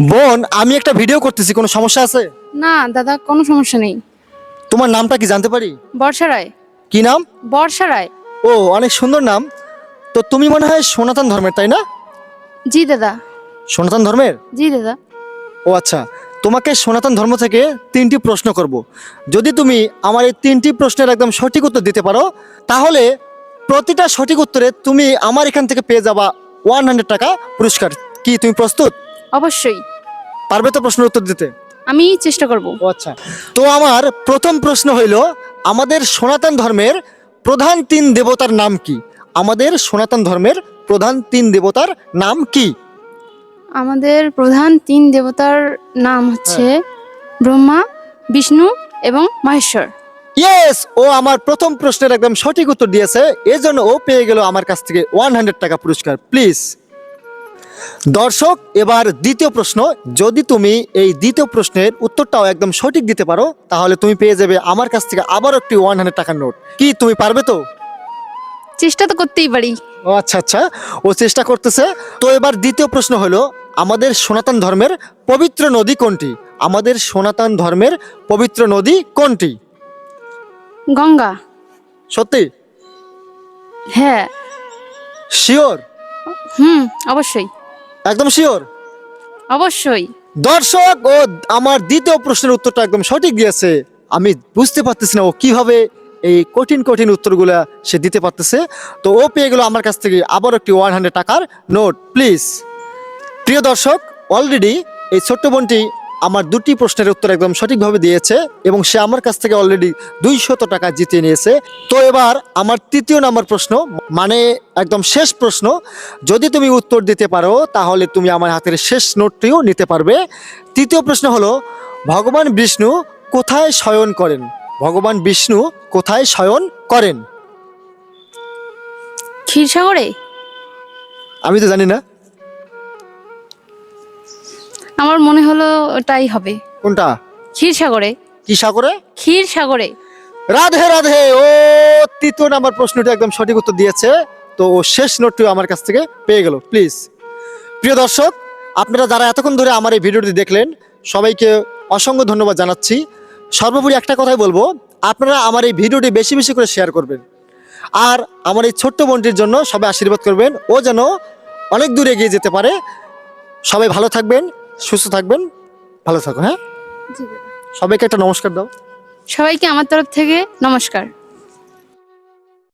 বোন আমি একটা ভিডিও করতেছি কোনো সমস্যা আছে? না দাদা কোনো সমস্যা নেই। তোমার নামটা কি জানতে পারি? বর্ষা রায়। কি নাম? বর্ষা রায়। ও অনেক সুন্দর নাম। তো তুমি মনে হয় সনাতন ধর্মের তাই না? জি দাদা। সনাতন ধর্মের? জি দাদা। ও আচ্ছা। তোমাকে সনাতন ধর্ম থেকে তিনটি প্রশ্ন করব। যদি তুমি আমার এই তিনটি প্রশ্নের একদম সঠিক উত্তর দিতে পারো তাহলে প্রতিটা সঠিক উত্তরে তুমি আমার এখান থেকে পেয়ে যাবা ওয়ান হান্ড্রেড টাকা পুরস্কার। কি তুমি প্রস্তুত? অবশ্যই। পারবে তো প্রশ্নের উত্তর দিতে? আমি চেষ্টা করব। ও আচ্ছা। তো আমার প্রথম প্রশ্ন হইল আমাদের সনাতন ধর্মের প্রধান তিন দেবতার নাম কি? আমাদের সনাতন ধর্মের প্রধান তিন দেবতার নাম কি? আমাদের প্রধান তিন দেবতার নাম হচ্ছে ব্রহ্মা বিষ্ণু এবং মহেশ্বর। ইয়েস ও আমার প্রথম প্রশ্নের একদম সঠিক উত্তর দিয়েছে। এজন্য ও পেয়ে গেল আমার কাছ থেকে ওয়ান হান্ড্রেড টাকা পুরস্কার। প্লিজ দর্শক এবার দ্বিতীয় প্রশ্ন। যদি তুমি এই দ্বিতীয় প্রশ্নের উত্তরটাও একদম সঠিক দিতে পারো তাহলে তুমি পেয়ে যাবে আমার কাছ থেকে আবার একটি ওয়ান হান্ড্রেড টাকার নোট। কি তুমি পারবে তো? চেষ্টা তো করতেই পারি। ও আচ্ছা আচ্ছা। ও চেষ্টা করতেছে। তো এবার দ্বিতীয় প্রশ্ন হলো আমাদের সনাতন ধর্মের পবিত্র নদী কোনটি? আমাদের সনাতন ধর্মের পবিত্র নদী কোনটি? গঙ্গা। সত্যি? হ্যাঁ। শিওর হুম অবশ্যই। একদম শিওর? অবশ্যই। দর্শক ও আমার দ্বিতীয় প্রশ্নের উত্তরটা একদম সঠিক দিয়েছে। আমি বুঝতে পারতেছি না ও কীভাবে এই কঠিন কঠিন উত্তরগুলো সে দিতে পারতেছে। তো ও পেয়ে গেল আমার কাছ থেকে আবার একটি ওয়ান হান্ড্রেড টাকার নোট প্লিজ প্রিয় দর্শক অলরেডি এই ছোট্ট বোনটি আমার দুটি প্রশ্নের উত্তর একদম সঠিকভাবে দিয়েছে এবং সে আমার কাছ থেকে অলরেডি দুইশত টাকা জিতিয়ে নিয়েছে। তো এবার আমার তৃতীয় নাম্বার প্রশ্ন মানে একদম শেষ প্রশ্ন যদি তুমি উত্তর দিতে পারো তাহলে তুমি আমার হাতের শেষ নোটটিও নিতে পারবে। তৃতীয় প্রশ্ন হলো ভগবান বিষ্ণু কোথায় শয়ন করেন? ভগবান বিষ্ণু কোথায় শয়ন করেন? ক্ষীরসাগরে? আমি তো জানি না। আমার মনে হলো ওটাই হবে। কোনটা? ক্ষীর সাগরে কি সাগরে? ক্ষীরসাগরে। রাধে রাধে! ও তৃতীয় নাম্বার প্রশ্নটি একদম সঠিক উত্তর দিয়েছে। তো ও শেষ নোটটিও আমার কাছ থেকে পেয়ে গেল প্লিজ প্রিয় দর্শক আপনারা যারা এতক্ষণ ধরে আমার এই ভিডিওটি দেখলেন সবাইকে অসংখ্য ধন্যবাদ জানাচ্ছি। সর্বোপরি একটা কথাই বলব আপনারা আমার এই ভিডিওটি বেশি বেশি করে শেয়ার করবেন। আর আমার এই ছোট্ট বোনটির জন্য সবাই আশীর্বাদ করবেন। ও যেন অনেক দূর এগিয়ে যেতে পারে। সবাই ভালো থাকবেন। সুস্থ থাকবেন ভালো থাকো হ্যাঁ? সবাইকে একটা নমস্কার দাও। সবাইকে আমার তরফ থেকে নমস্কার।